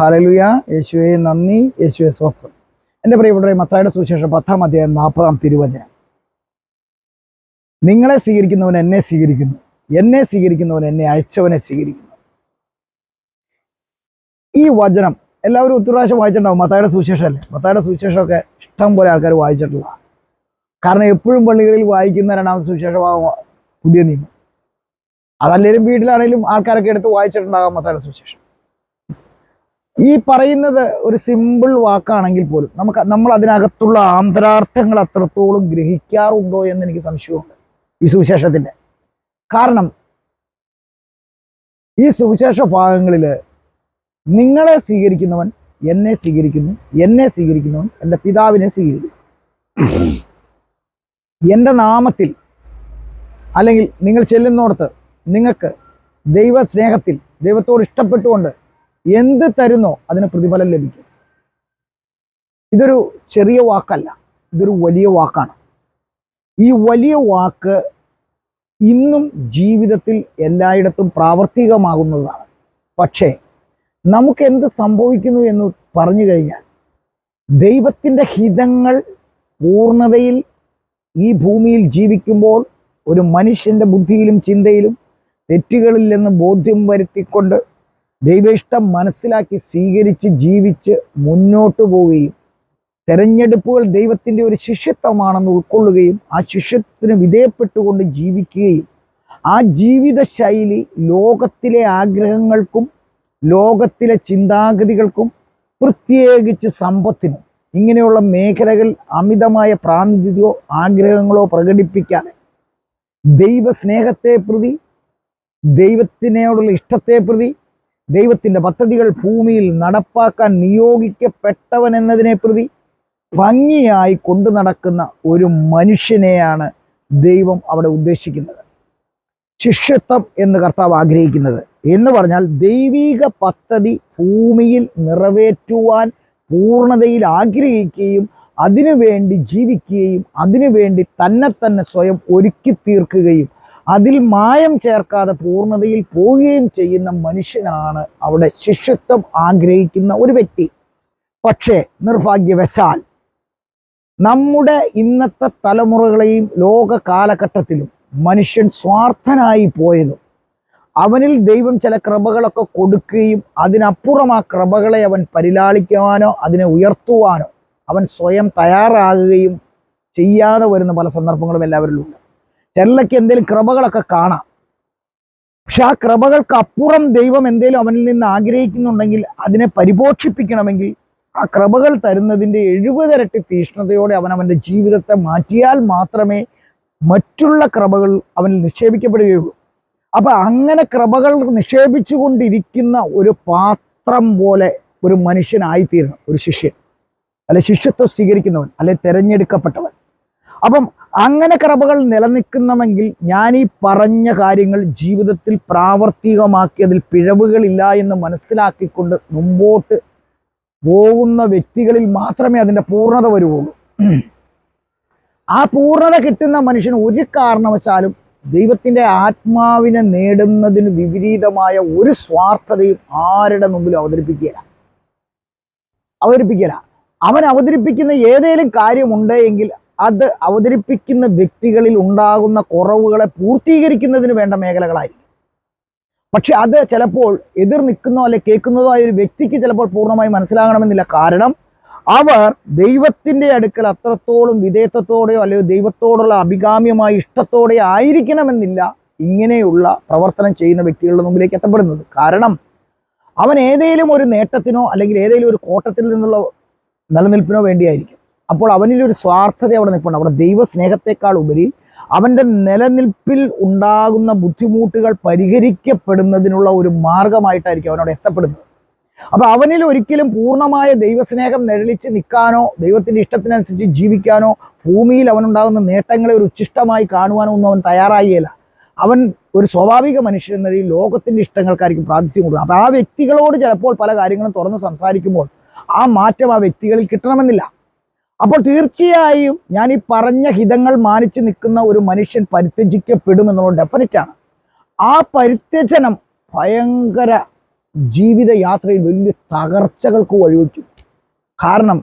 ഹാലലുയ. യേശുവെ നന്ദി. യേശുവെ സ്വസ്ഥം എന്റെ പ്രിയപ്പെട്ടവരെ മത്തായുടെ സുവിശേഷം പത്താം അധ്യായം നാൽപ്പതാം തിരുവചനം. നിങ്ങളെ സ്വീകരിക്കുന്നവൻ എന്നെ സ്വീകരിക്കുന്നു. എന്നെ സ്വീകരിക്കുന്നവൻ എന്നെ അയച്ചവനെ സ്വീകരിക്കുന്നു. ഈ വചനം എല്ലാവരും ഒത്തിരി പ്രാവശ്യം വായിച്ചിട്ടുണ്ടാവും. മത്തായുടെ സുവിശേഷം അല്ലേ മത്തായുടെ സുവിശേഷമൊക്കെ ഇഷ്ടം പോലെ ആൾക്കാർ വായിച്ചിട്ടുള്ള. കാരണം എപ്പോഴും പള്ളികളിൽ വായിക്കുന്ന രണ്ടാമത്തെ സുവിശേഷമാകും പുതിയ നിയമം. അതല്ലേലും വീട്ടിലാണെങ്കിലും ആൾക്കാരൊക്കെ എടുത്ത് വായിച്ചിട്ടുണ്ടാകാം മത്തായുടെ സുവിശേഷം. ഈ പറയുന്നത് ഒരു സിമ്പിൾ വാക്കാണെങ്കിൽ പോലും നമുക്ക് നമ്മൾ അതിനകത്തുള്ള ആന്തരാർത്ഥങ്ങൾ അത്രത്തോളം ഗ്രഹിക്കാറുണ്ടോ എന്ന് എനിക്ക് സംശയമുണ്ട് ഈ സുവിശേഷത്തിന്റെ കാരണം ഈ സുവിശേഷ ഭാഗങ്ങളിൽ നിങ്ങളെ സ്വീകരിക്കുന്നവൻ എന്നെ സ്വീകരിക്കുന്നു എന്നെ സ്വീകരിക്കുന്നവൻ എന്റെ പിതാവിനെ സ്വീകരിക്കുന്നു. എന്റെ നാമത്തിൽ അല്ലെങ്കിൽ നിങ്ങൾ ചെല്ലുന്നോടത്ത് നിങ്ങൾക്ക് ദൈവ സ്നേഹത്തിൽ ദൈവത്തോട് ഇഷ്ടപ്പെട്ടുകൊണ്ട് എന്ത് തരുന്നോ അതിന് പ്രതിഫലം ലഭിക്കും. ഇതൊരു ചെറിയ വാക്കല്ല ഇതൊരു വലിയ വാക്കാണ്. ഈ വലിയ വാക്ക് ഇന്നും ജീവിതത്തിൽ എല്ലായിടത്തും പ്രാവർത്തികമാകുന്നതാണ്. പക്ഷേ നമുക്ക് എന്ത് സംഭവിക്കുന്നു എന്ന് പറഞ്ഞു കഴിഞ്ഞാൽ ദൈവത്തിന്റെ ഹിതങ്ങൾ പൂർണതയിൽ ഈ ഭൂമിയിൽ ജീവിക്കുമ്പോൾ ഒരു മനുഷ്യന്റെ ബുദ്ധിയിലും ചിന്തയിലും തെറ്റുകളില്ലെന്ന് ബോധ്യം വരുത്തിക്കൊണ്ട് ദൈവേഷ്ടം മനസ്സിലാക്കി സ്വീകരിച്ച് ജീവിച്ച് മുന്നോട്ട് പോവുകയും തെരഞ്ഞെടുപ്പുകൾ ദൈവത്തിന്റെ ഒരു ശിഷ്യത്വമാണെന്ന് ഉൾക്കൊള്ളുകയും ആ ശിഷ്യത്തിന് വിധേയപ്പെട്ടുകൊണ്ട് ജീവിക്കുകയും ആ ജീവിത ശൈലി ലോകത്തിലെ ആഗ്രഹങ്ങൾക്കും ലോകത്തിലെ ചിന്താഗതികൾക്കും പ്രത്യേകിച്ച് സമ്പത്തിനും ഇങ്ങനെയുള്ള മേഖലകൾ അമിതമായ പ്രാതിനിധ്യമോ ആഗ്രഹങ്ങളോ പ്രകടിപ്പിക്കാതെ ദൈവസ്നേഹത്തെ പ്രതി ദൈവത്തിനോടുള്ള ഇഷ്ടത്തെ പ്രതി ദൈവത്തിന്റെ പദ്ധതികൾ ഭൂമിയിൽ നടപ്പാക്കാൻ നിയോഗിക്കപ്പെട്ടവൻ എന്നതിനെ പ്രതി ഭംഗിയായി കൊണ്ടു നടക്കുന്ന ഒരു മനുഷ്യനെയാണ് ദൈവം അവിടെ ഉദ്ദേശിക്കുന്നത്. ശിഷ്യത്വം എന്ന് കർത്താവ് ആഗ്രഹിക്കുന്നത്. എന്ന് പറഞ്ഞാൽ ദൈവിക പദ്ധതി ഭൂമിയിൽ നിറവേറ്റുവാൻ പൂർണതയിൽ ആഗ്രഹിക്കുകയും അതിനുവേണ്ടി ജീവിക്കുകയും അതിനുവേണ്ടി തന്നെ തന്നെ സ്വയം ഒരുക്കി തീർക്കുകയും അതിൽ മായം ചേർക്കാതെ പൂർണതയിൽ പോവുകയും ചെയ്യുന്ന മനുഷ്യനാണ് അവിടെ ശിഷ്യത്വം ആഗ്രഹിക്കുന്ന ഒരു വ്യക്തി. പക്ഷേ നിർഭാഗ്യവശാൽ നമ്മുടെ ഇന്നത്തെ തലമുറകളെയും ലോക കാലഘട്ടത്തിലും മനുഷ്യൻ സ്വാർത്ഥനായി പോയതും അവനിൽ ദൈവം ചില കൃപകളൊക്കെ കൊടുക്കുകയും അതിനപ്പുറം ആ കൃപകളെ അവൻ പരിലാളിക്കുവാനോ അതിനെ ഉയർത്തുവാനോ അവൻ സ്വയം തയ്യാറാകുകയും ചെയ്യാതെ വരുന്ന പല സന്ദർഭങ്ങളും എല്ലാവരിലുണ്ട്. ചിലർക്ക് എന്തെങ്കിലും കൃപകളൊക്കെ കാണാം. പക്ഷെ ആ കൃപകൾക്ക് അപ്പുറം ദൈവം എന്തെങ്കിലും അവനിൽ നിന്ന് ആഗ്രഹിക്കുന്നുണ്ടെങ്കിൽ അതിനെ പരിപോഷിപ്പിക്കണമെങ്കിൽ ആ കൃപകൾ തരുന്നതിന്റെ എഴുപതിരട്ടി തീഷ്ണതയോടെ അവൻ അവന്റെ ജീവിതത്തെ മാറ്റിയാൽ മാത്രമേ മറ്റുള്ള കൃപകൾ അവനിൽ നിക്ഷേപിക്കപ്പെടുകയുള്ളൂ. അപ്പൊ അങ്ങനെ കൃപകൾ നിക്ഷേപിച്ചു കൊണ്ടിരിക്കുന്ന ഒരു പാത്രം പോലെ ഒരു മനുഷ്യനായിത്തീരണം ഒരു ശിഷ്യൻ. അല്ലെ ശിഷ്യത്വം സ്വീകരിക്കുന്നവൻ അല്ലെ തെരഞ്ഞെടുക്കപ്പെട്ടവൻ. അപ്പം അങ്ങനെ കൃപകൾ നിലനിൽക്കുന്നവെങ്കിൽ ഞാൻ ഈ പറഞ്ഞ കാര്യങ്ങൾ ജീവിതത്തിൽ പ്രാവർത്തികമാക്കിയതിൽ പിഴവുകളില്ല എന്ന് മനസ്സിലാക്കിക്കൊണ്ട് മുമ്പോട്ട് പോകുന്ന വ്യക്തികളിൽ മാത്രമേ അതിന്റെ പൂർണത വരുവുള്ളൂ. ആ പൂർണത കിട്ടുന്ന മനുഷ്യൻ ഒരു കാരണവശാലും ദൈവത്തിന്റെ ആത്മാവിനെ നേടുന്നതിന് വിപരീതമായ ഒരു സ്വാർത്ഥതയും ആരുടെ മുമ്പിലും അവതരിപ്പിക്കുകയില്ല. അവതരിപ്പിക്കില്ല അവൻ അവതരിപ്പിക്കുന്ന ഏതെങ്കിലും കാര്യമുണ്ട് എങ്കിൽ അത് അവതരിപ്പിക്കുന്ന വ്യക്തികളിൽ ഉണ്ടാകുന്ന കുറവുകളെ പൂർത്തീകരിക്കുന്നതിന് വേണ്ട മേഖലകളായിരിക്കും പക്ഷെ അത് ചിലപ്പോൾ എതിർ നിൽക്കുന്നോ അല്ലെ കേൾക്കുന്നതോ ആയ ഒരു വ്യക്തിക്ക് ചിലപ്പോൾ പൂർണമായി മനസ്സിലാകണമെന്നില്ല. കാരണം അവർ ദൈവത്തിന്റെ അടുക്കൽ അത്രത്തോളം വിധേയത്വത്തോടെയോ അല്ലെങ്കിൽ ദൈവത്തോടുള്ള അഭികാമ്യമായ ഇഷ്ടത്തോടെയോ ആയിരിക്കണമെന്നില്ല ഇങ്ങനെയുള്ള പ്രവർത്തനം ചെയ്യുന്ന വ്യക്തികളുടെ മുമ്പിലേക്ക് എത്തപ്പെടുന്നത്. കാരണം അവൻ ഏതെങ്കിലും ഒരു നേട്ടത്തിനോ അല്ലെങ്കിൽ ഏതെങ്കിലും ഒരു കോട്ടത്തിൽ നിന്നുള്ള നിലനിൽപ്പിനോ വേണ്ടിയായിരിക്കും. അപ്പോൾ അവനിൽ ഒരു സ്വാർത്ഥത അവിടെ നിൽപ്പുണ്ട്. അവിടെ ദൈവ സ്നേഹത്തെക്കാൾ ഉപരി അവന്റെ നിലനിൽപ്പിൽ ഉണ്ടാകുന്ന ബുദ്ധിമുട്ടുകൾ പരിഹരിക്കപ്പെടുന്നതിനുള്ള ഒരു മാർഗമായിട്ടായിരിക്കും അവനോട് എത്തപ്പെടുന്നത്. അപ്പൊ അവനിൽ ഒരിക്കലും പൂർണമായ ദൈവസ്നേഹം നിഴലിച്ച് നിൽക്കാനോ ദൈവത്തിന്റെ ഇഷ്ടത്തിനനുസരിച്ച് ജീവിക്കാനോ ഭൂമിയിൽ അവനുണ്ടാകുന്ന നേട്ടങ്ങളെ ഒരു ഉച്ഛിഷ്ടമായി കാണുവാനോ ഒന്നും അവൻ തയ്യാറായില്ല. അവൻ ഒരു സ്വാഭാവിക മനുഷ്യൻ എന്ന രീതിയിൽ ലോകത്തിന്റെ ഇഷ്ടങ്ങൾക്കായിരിക്കും പ്രാതിഥ്യം കൊടുക്കുക അപ്പൊ ആ വ്യക്തികളോട് ചിലപ്പോൾ പല കാര്യങ്ങളും തുറന്ന് സംസാരിക്കുമ്പോൾ ആ മാറ്റം ആ വ്യക്തികളിൽ കിട്ടണമെന്നില്ല. അപ്പോൾ തീർച്ചയായും ഞാൻ ഈ പറഞ്ഞ ഹിതങ്ങൾ മാനിച്ചു നിൽക്കുന്ന ഒരു മനുഷ്യൻ പരിത്യജിക്കപ്പെടും ഡെഫിനറ്റാണ് ആ പരിത്യജനം ഭയങ്കര ജീവിത യാത്രയിൽ വലിയ തകർച്ചകൾക്ക് വഴിവെക്കും കാരണം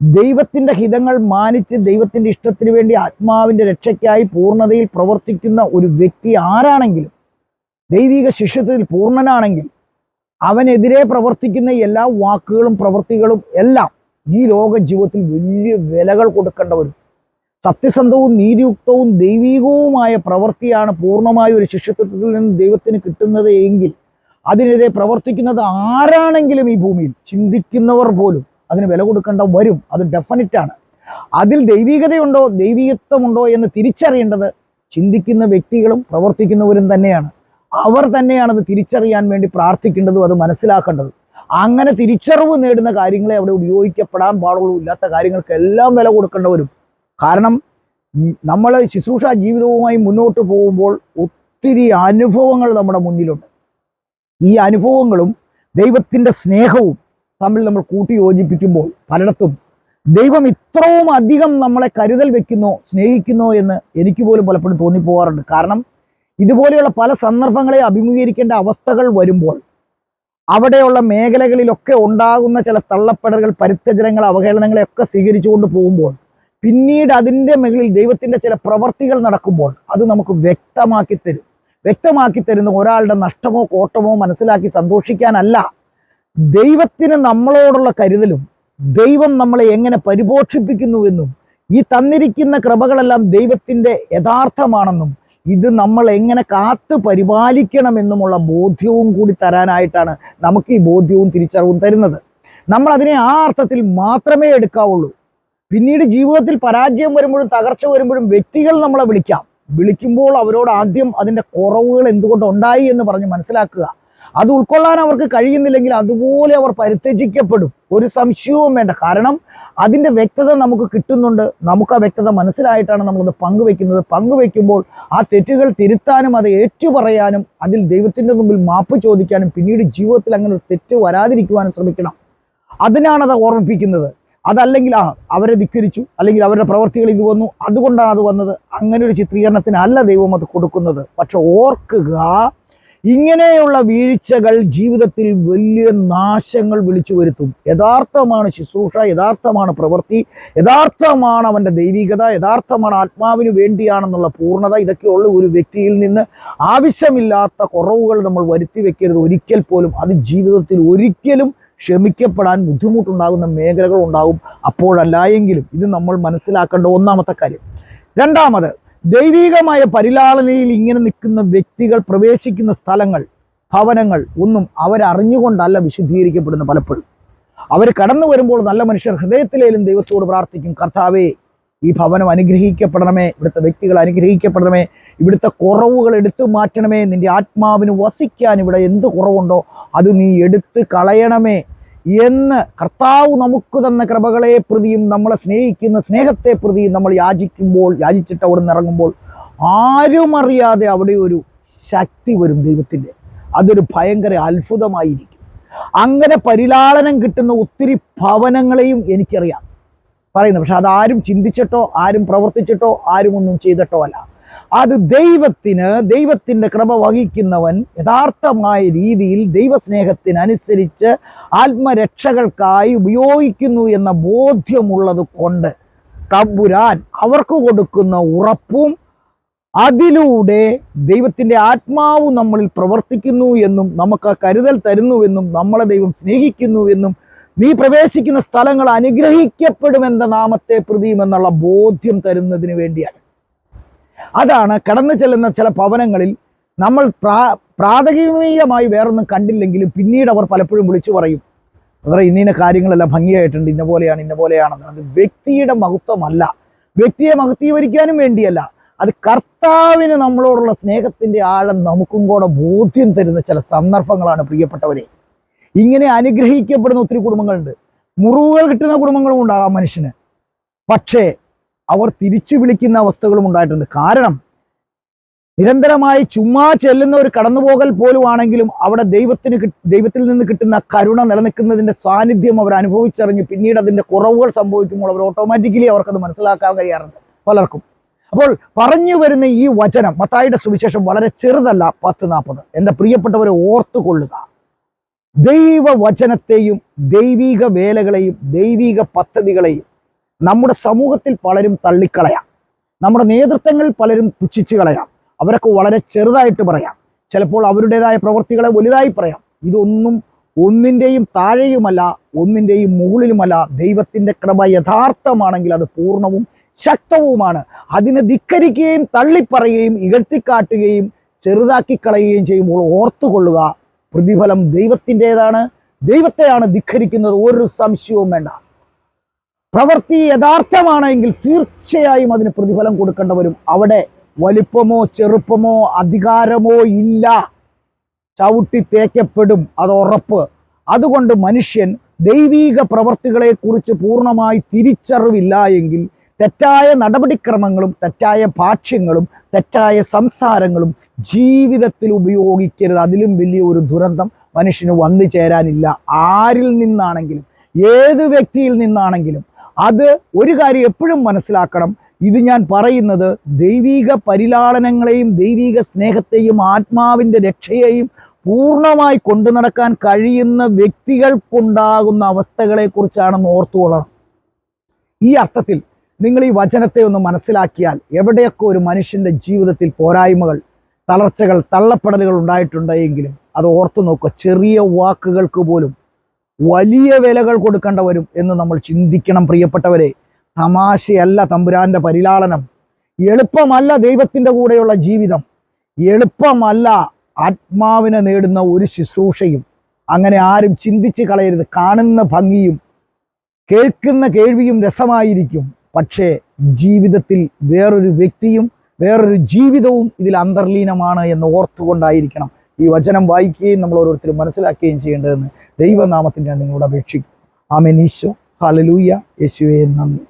ദൈവത്തിന്റെ ഹിതങ്ങൾ മാനിച്ച് ദൈവത്തിന്റെ ഇഷ്ടത്തിന് വേണ്ടി ആത്മാവിന്റെ രക്ഷയ്ക്കായി പൂർണതയിൽ പ്രവർത്തിക്കുന്ന ഒരു വ്യക്തി ആരാണെങ്കിലും ദൈവിക ശിഷ്യത്വത്തിൽ പൂർണനാണെങ്കിൽ അവനെതിരെ പ്രവർത്തിക്കുന്ന എല്ലാ വാക്കുകളും പ്രവൃത്തികളും എല്ലാം ഈ ലോക ജീവിതത്തിൽ വലിയ വിലകൾ കൊടുക്കേണ്ടവരും സത്യസന്ധവും നീതിയുക്തവും ദൈവികവുമായ പ്രവൃത്തിയാണ് പൂർണമായ ഒരു ശിഷ്യത്വത്തിൽ നിന്ന് ദൈവത്തിന് കിട്ടുന്നത് എങ്കിൽ അതിനെതിരെ പ്രവർത്തിക്കുന്നത് ആരാണെങ്കിലും ഈ ഭൂമിയിൽ ചിന്തിക്കുന്നവർ പോലും അതിന് വില കൊടുക്കേണ്ട വരും. അത് ഡെഫിനറ്റ് ആണ്. അതിൽ ദൈവികതയുണ്ടോ ദൈവികത്വമുണ്ടോ എന്ന് തിരിച്ചറിയേണ്ടത് ചിന്തിക്കുന്ന വ്യക്തികളും പ്രവർത്തിക്കുന്നവരും തന്നെയാണ്. അവർ തന്നെയാണത് തിരിച്ചറിയാൻ വേണ്ടി പ്രാർത്ഥിക്കേണ്ടതും അത് മനസ്സിലാക്കേണ്ടതും. അങ്ങനെ തിരിച്ചറിവ് നേടുന്ന കാര്യങ്ങളെ അവിടെ ഉപയോഗിക്കപ്പെടാൻ പാടുള്ളൂ. ഇല്ലാത്ത കാര്യങ്ങൾക്കെല്ലാം വില കൊടുക്കേണ്ടവരും കാരണം നമ്മൾ ശുശ്രൂഷ ജീവിതവുമായി മുന്നോട്ട് പോകുമ്പോൾ ഒത്തിരി അനുഭവങ്ങൾ നമ്മുടെ മുന്നിലുണ്ട്. ഈ അനുഭവങ്ങളും ദൈവത്തിന്റെ സ്നേഹവും തമ്മിൽ നമ്മൾ കൂട്ടി യോജിപ്പിക്കുമ്പോൾ പലയിടത്തും ദൈവം ഇത്രയും അധികം നമ്മളെ കരുതൽ വെക്കുന്നോ സ്നേഹിക്കുന്നോ എന്ന് എനിക്ക് പോലും പലപ്പോഴും തോന്നിപ്പോകാറുണ്ട് കാരണം ഇതുപോലെയുള്ള പല സന്ദർഭങ്ങളെ അഭിമുഖീകരിക്കേണ്ട അവസ്ഥകൾ വരുമ്പോൾ അവിടെയുള്ള മേഖലകളിലൊക്കെ ഉണ്ടാകുന്ന ചില തള്ളപ്പെടലുകൾ പരിത്യജനങ്ങൾ അവഹേളനങ്ങളെയൊക്കെ സ്വീകരിച്ചുകൊണ്ട് പോകുമ്പോൾ പിന്നീട് അതിന്റെ മുകളിൽ ദൈവത്തിന്റെ ചില പ്രവർത്തികൾ നടക്കുമ്പോൾ അത് നമുക്ക് വ്യക്തമാക്കി തരും. വ്യക്തമാക്കി തരുന്ന ഒരാളുടെ നഷ്ടമോ കോട്ടമോ മനസ്സിലാക്കി സന്തോഷിക്കാനല്ല. ദൈവത്തിന് നമ്മളോടുള്ള കരുതലും ദൈവം നമ്മളെ എങ്ങനെ പരിപോഷിപ്പിക്കുന്നുവെന്നും ഈ തന്നിരിക്കുന്ന കൃപകളെല്ലാം ദൈവത്തിന്റെ യഥാർത്ഥമാണെന്നും ഇത് നമ്മൾ എങ്ങനെ കാത്തു പരിപാലിക്കണമെന്നുമുള്ള ബോധ്യവും കൂടി തരാനായിട്ടാണ് നമുക്ക് ഈ ബോധ്യവും തിരിച്ചറിവും തരുന്നത്. നമ്മൾ അതിനെ ആ അർത്ഥത്തിൽ മാത്രമേ എടുക്കാവുള്ളൂ. പിന്നീട് ജീവിതത്തിൽ പരാജയം വരുമ്പോഴും തകർച്ച വരുമ്പോഴും വ്യക്തികൾ നമ്മളെ വിളിക്കാം. വിളിക്കുമ്പോൾ അവരോട് ആദ്യം അതിന്റെ കുറവുകൾ എന്തുകൊണ്ട് ഉണ്ടായി എന്ന് പറഞ്ഞ് മനസ്സിലാക്കുക. അത് ഉൾക്കൊള്ളാൻ അവർക്ക് കഴിയുന്നില്ലെങ്കിൽ അതുപോലെ അവർ പരിത്യജിക്കപ്പെടും. ഒരു സംശയവും വേണ്ട. കാരണം അതിന്റെ വ്യക്തത നമുക്ക് കിട്ടുന്നുണ്ട്. നമുക്ക് ആ വ്യക്തത മനസ്സിലായിട്ടാണ് നമ്മളത് പങ്കുവെക്കുന്നത്. പങ്കുവെക്കുമ്പോൾ ആ തെറ്റുകൾ തിരുത്താനും അത് ഏറ്റുപറയാനും അതിൽ ദൈവത്തിന്റെ മുമ്പിൽ മാപ്പ് ചോദിക്കാനും പിന്നീട് ജീവിതത്തിൽ അങ്ങനെ ഒരു തെറ്റ് വരാതിരിക്കുവാനും ശ്രമിക്കണം. അതിനാണ് അത് ഓർമ്മിപ്പിക്കുന്നത്. അതല്ലെങ്കിൽ ആ അവരെ ധിക്കരിച്ചു. അല്ലെങ്കിൽ അവരുടെ പ്രവർത്തികൾ ഇത് വന്നു. അതുകൊണ്ടാണ് അത് വന്നത്. അങ്ങനെ ഒരു ചിത്രീകരണത്തിനല്ല ദൈവം അത് കൊടുക്കുന്നത്. പക്ഷെ ഓർക്കുക ഇങ്ങനെയുള്ള വീഴ്ചകൾ ജീവിതത്തിൽ വലിയ നാശങ്ങൾ വിളിച്ചു വരുത്തും. യഥാർത്ഥമാണ് ശുശ്രൂഷ യഥാർത്ഥമാണ് പ്രവൃത്തി യഥാർത്ഥമാണ് അവന്റെ ദൈവികത യഥാർത്ഥമാണ് ആത്മാവിന് വേണ്ടിയാണെന്നുള്ള പൂർണത. ഇതൊക്കെയുള്ള ഒരു വ്യക്തിയിൽ നിന്ന് ആവശ്യമില്ലാത്ത കുറവുകൾ നമ്മൾ വരുത്തി വെക്കരുത്. ഒരിക്കൽ പോലും അത് ജീവിതത്തിൽ ഒരിക്കലും ക്ഷമിക്കപ്പെടാൻ ബുദ്ധിമുട്ടുണ്ടാകുന്ന മേഖലകൾ ഉണ്ടാകും. അപ്പോഴല്ല എങ്കിലും ഇത് നമ്മൾ മനസ്സിലാക്കേണ്ട ഒന്നാമത്തെ കാര്യം. രണ്ടാമത് ദൈവികമായ പരിലാളനയിൽ ഇങ്ങനെ നിൽക്കുന്ന വ്യക്തികൾ പ്രവേശിക്കുന്ന സ്ഥലങ്ങൾ ഭവനങ്ങൾ ഒന്നും അവരറിഞ്ഞുകൊണ്ടല്ല വിശുദ്ധീകരിക്കപ്പെടുന്ന പലപ്പോഴും. അവർ കടന്നു വരുമ്പോൾ നല്ല മനുഷ്യർ ഹൃദയത്തിലേലും ദൈവത്തോട് പ്രാർത്ഥിക്കും കർത്താവേ ഈ ഭവനം അനുഗ്രഹിക്കപ്പെടണമേ ഇവിടുത്തെ വ്യക്തികൾ അനുഗ്രഹിക്കപ്പെടണമേ ഇവിടുത്തെ കുറവുകൾ എടുത്തു മാറ്റണമേ നിന്റെ ആത്മാവിന് വസിക്കാൻ ഇവിടെ എന്ത് കുറവുണ്ടോ അത് നീ എടുത്ത് കളയണമേ. എന്ന് കർത്താവ് നമുക്ക് തന്ന കൃപകളെ പ്രതിയും നമ്മളെ സ്നേഹിക്കുന്ന സ്നേഹത്തെ പ്രതിയും നമ്മൾ യാചിക്കുമ്പോൾ യാചിച്ചിട്ട് അവിടെ നിന്ന് ഇറങ്ങുമ്പോൾ ആരും അറിയാതെ അവിടെ ഒരു ശക്തി വരും ദൈവത്തിന്റെ. അതൊരു ഭയങ്കര അത്ഭുതമായിരിക്കും. അങ്ങനെ പരിലാളനം കിട്ടുന്ന ഒത്തിരി ഭവനങ്ങളെയും എനിക്കറിയാം. പറയുന്നു പക്ഷെ അതാരും ചിന്തിച്ചിട്ടോ ആരും പ്രവർത്തിച്ചിട്ടോ ആരും ഒന്നും ചെയ്തിട്ടോ അല്ല. അത് ദൈവത്തിന് ദൈവത്തിന്റെ ക്രമ വഹിക്കുന്നവൻ യഥാർത്ഥമായ രീതിയിൽ ദൈവസ്നേഹത്തിനനുസരിച്ച് ആത്മരക്ഷകൾക്കായി ഉപയോഗിക്കുന്നു എന്ന ബോധ്യമുള്ളത് കൊണ്ട് തമ്പുരാൻ അവർക്ക് കൊടുക്കുന്ന ഉറപ്പും അതിലൂടെ ദൈവത്തിന്റെ ആത്മാവ് നമ്മളിൽ പ്രവർത്തിക്കുന്നു എന്നും നമുക്ക് കരുതൽ തരുന്നുവെന്നും നമ്മളെ ദൈവം സ്നേഹിക്കുന്നുവെന്നും നീ പ്രവേശിക്കുന്ന സ്ഥലങ്ങൾ അനുഗ്രഹിക്കപ്പെടുമെന്ന നാമത്തെ പ്രതിയും എന്നുള്ള ബോധ്യം തരുന്നതിന് വേണ്ടിയാണ്. അതാണ് കടന്നു ചെല്ലുന്ന ചില ഭവനങ്ങളിൽ നമ്മൾ പ്രാ പ്രാഥമികമായി വേറൊന്നും കണ്ടില്ലെങ്കിലും പിന്നീട് അവർ പലപ്പോഴും വിളിച്ചു പറയും. അവരെ ഇന്നിന്ന കാര്യങ്ങളെല്ലാം ഭംഗിയായിട്ടുണ്ട്. ഇന്ന പോലെയാണ് ഇന്ന പോലെയാണെന്ന്. അത് വ്യക്തിയുടെ മഹത്വമല്ല. വ്യക്തിയെ മഹത്വീകരിക്കാനും വേണ്ടിയല്ല. അത് കർത്താവിന് നമ്മളോടുള്ള സ്നേഹത്തിന്റെ ആഴം നമുക്കും കൂടെ ബോധ്യം തരുന്ന ചില സന്ദർഭങ്ങളാണ് പ്രിയപ്പെട്ടവരെ. ഇങ്ങനെ അനുഗ്രഹിക്കപ്പെടുന്ന ഒത്തിരി കുടുംബങ്ങളുണ്ട്. മുറിവുകൾ കിട്ടുന്ന കുടുംബങ്ങളും ഉണ്ടാകാം മനുഷ്യന്. പക്ഷേ അവർ തിരിച്ചു വിളിക്കുന്ന അവസ്ഥകളും ഉണ്ടായിട്ടുണ്ട്. കാരണം നിരന്തരമായി ചുമ്മാ ചെല്ലുന്ന ഒരു കടന്നുപോകൽ പോലും ആണെങ്കിലും അവിടെ ദൈവത്തിന് ദൈവത്തിൽ നിന്ന് കിട്ടുന്ന കരുണ നിലനിൽക്കുന്നതിന്റെ സാന്നിധ്യം അവർ അനുഭവിച്ചറിഞ്ഞ്. പിന്നീട് അതിന്റെ കുറവുകൾ സംഭവിക്കുമ്പോൾ അവർ ഓട്ടോമാറ്റിക്കലി അവർക്കത് മനസ്സിലാക്കാൻ കഴിയാറുണ്ട് പലർക്കും. അപ്പോൾ പറഞ്ഞു വരുന്ന ഈ വചനം മത്തായിയുടെ സുവിശേഷം വളരെ ചെറുതല്ല പത്ത് നാൽപ്പത്. എന്റെ പ്രിയപ്പെട്ടവരെ ഓർത്തുകൊള്ളുക. ദൈവവചനത്തെയും ദൈവിക വേലകളെയും ദൈവിക പദ്ധതികളെയും നമ്മുടെ സമൂഹത്തിൽ പലരും തള്ളിക്കളയാം. നമ്മുടെ നേതൃത്വങ്ങളിൽ പലരും പുച്ഛിച്ചു കളയാം. അവരൊക്കെ വളരെ ചെറുതായിട്ട് പറയാം. ചിലപ്പോൾ അവരുടേതായ പ്രവൃത്തികളെ വലുതായി പറയാം. ഇതൊന്നും ഒന്നിന്റെയും താഴെയുമല്ല ഒന്നിന്റെയും മുകളിലുമല്ല. ദൈവത്തിന്റെ കൃപ യഥാർത്ഥമാണെങ്കിൽ അത് പൂർണവും ശക്തവുമാണ്. അതിനെ ധിക്കരിക്കുകയും തള്ളിപ്പറയുകയും ഇകഴ്ത്തിക്കാട്ടുകയും ചെറുതാക്കി കളയുകയും ചെയ്യുമ്പോൾ ഓർത്തുകൊള്ളുക പ്രതിഫലം ദൈവത്തിന്റെതാണ് ദൈവത്തെയാണ് ധിക്കരിക്കുന്നത്. ഒരു സംശയവും വേണ്ട. പ്രവൃത്തി യഥാർത്ഥമാണെങ്കിൽ തീർച്ചയായും അതിന് പ്രതിഫലം കൊടുക്കേണ്ടവരും അവിടെ വലിപ്പമോ ചെറുപ്പമോ അധികാരമോ ഇല്ല. ചവിട്ടി തേക്കപ്പെടും അത് ഉറപ്പ്. അതുകൊണ്ട് മനുഷ്യൻ ദൈവീക പ്രവർത്തികളെ കുറിച്ച് പൂർണമായി തിരിച്ചറിവില്ല എങ്കിൽ തെറ്റായ നടപടിക്രമങ്ങളും തെറ്റായ ഭാഷ്യങ്ങളും തെറ്റായ സംസാരങ്ങളും ജീവിതത്തിൽ ഉപയോഗിക്കരുത്. അതിലും വലിയ ഒരു ദുരന്തം മനുഷ്യന് വന്നു ചേരാനില്ല. ആരിൽ നിന്നാണെങ്കിലും ഏത് വ്യക്തിയിൽ നിന്നാണെങ്കിലും അത് ഒരു കാര്യം എപ്പോഴും മനസ്സിലാക്കണം. ഇത് ഞാൻ പറയുന്നത് ദൈവിക പരിലാളനങ്ങളെയും ദൈവിക സ്നേഹത്തെയും ആത്മാവിന്റെ രക്ഷയെയും പൂർണമായി കൊണ്ടു നടക്കാൻ കഴിയുന്ന വ്യക്തികൾക്കുണ്ടാകുന്ന അവസ്ഥകളെ കുറിച്ചാണെന്ന് ഓർത്തുകൊള്ളണം. ഈ അർത്ഥത്തിൽ നിങ്ങൾ ഈ വചനത്തെ ഒന്ന് മനസ്സിലാക്കിയാൽ എവിടെയൊക്കെ ഒരു മനുഷ്യന്റെ ജീവിതത്തിൽ പോരായ്മകൾ തളർച്ചകൾ തള്ളപ്പെടലുകൾ ഉണ്ടായിട്ടുണ്ടെങ്കിലും അത് ഓർത്തു നോക്കുക ചെറിയ വാക്കുകൾക്ക് പോലും വലിയ വിലകൾ കൊടുക്കേണ്ട വരും എന്ന് നമ്മൾ ചിന്തിക്കണം പ്രിയപ്പെട്ടവരെ. തമാശയല്ല തമ്പുരാന്റെ പരിലാളനം. എളുപ്പമല്ല ദൈവത്തിന്റെ കൂടെയുള്ള ജീവിതം. എളുപ്പമല്ല ആത്മാവിനെ നേടുന്ന ഒരു ശുശ്രൂഷയും. അങ്ങനെ ആരും ചിന്തിച്ച് കളയരുത്. കാണുന്ന ഭംഗിയും കേൾക്കുന്ന കേൾവിയും രസമായിരിക്കും. പക്ഷേ ജീവിതത്തിൽ വേറൊരു വ്യക്തിയും വേറൊരു ജീവിതവും ഇതിൽ അന്തർലീനമാണ് എന്ന് ഓർത്തുകൊണ്ടായിരിക്കണം. ഈ വചനം വായിക്കുകയും നമ്മൾ ഓരോരുത്തരും മനസ്സിലാക്കുകയും ചെയ്യേണ്ടതെന്ന് ദൈവനാമത്തിന്റെ നിങ്ങളോട് അപേക്ഷിക്കും ആമേൻ. ഈശോ. ഹാലലൂയ യേശുവേ നന്ദി.